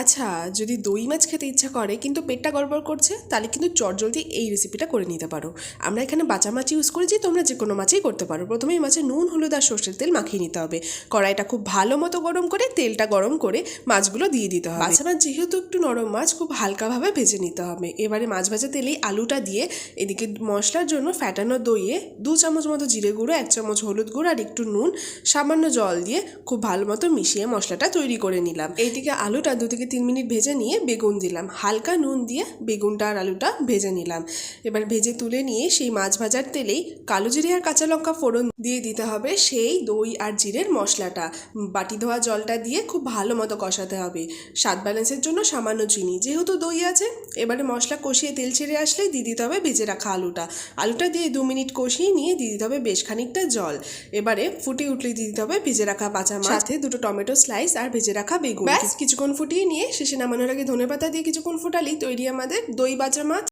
আচ্ছা যদি দই মাছ খেতে ইচ্ছা করে, কিন্তু পেটটা গড়বড় করছে, তাহলে কিন্তু চটজলদি এই রেসিপিটা করে নিতে পারো। আমরা এখানে বাঁচা মাছ ইউজ করেছি, তোমরা যে কোনো মাছই করতে পারো। প্রথমেই মাছে নুন, হলুদ আর সর্ষের তেল মাখিয়ে নিতে হবে। কড়াইটা খুব ভালো মতো গরম করে, তেলটা গরম করে মাছগুলো দিয়ে দিতে হবে। বাছা মাছ যেহেতু একটু নরম মাছ, খুব হালকাভাবে ভেজে নিতে হবে। এবারে মাছ ভাজা তেলেই আলুটা দিয়ে এদিকে মশলার জন্য ফ্যাটানো দইয়ে দু চামচ মতো জিরে গুঁড়ো, এক চামচ হলুদ গুঁড়ো আর একটু নুন, সামান্য জল দিয়ে খুব ভালো মতো মিশিয়ে মশলাটা তৈরি করে নিলাম। এইদিকে আলুটা দু থেকে তিন মিনিট ভেজে নিয়ে বেগুন দিলাম। হালকা নুন দিয়ে বেগুনটা আর আলুটা ভেজে নিলাম। এবার ভেজে তুলে নিয়ে সেই মাছ ভাজার তেলেই কালো জিরে আর কাঁচা লঙ্কা ফোড়ন দিয়ে দিতে হবে সেই দই আর জিরের মশলাটা। বাটি ধোয়া জলটা দিয়ে খুব ভালো মতো কষাতে হবে। স্বাদ ব্যালেন্সের জন্য সামান্য চিনি। যেহেতু দই আছে এবারে মশলা কষিয়ে তেল ছেড়ে আসলে দিয়ে দিতে হবে ভেজে রাখা আলুটা। আলুটা দিয়ে দু মিনিট কষিয়ে নিয়ে দিয়ে দিতে হবে বেশ খানিকটা জল। এবারে ফুটে উঠলে দিয়ে দিতে হবে ভেজে রাখা বাঁচা মাছ। সাথে দুটো টমেটো স্লাইস আর ভেজে রাখা বেগুন। কিছুক্ষণ ফুটিয়ে নিয়ে শেষে নামানোর আগে ধনেপাতা দিয়ে কিছুক্ষণ ফোটালি তৈরি আমাদের দই বাজা মাছ।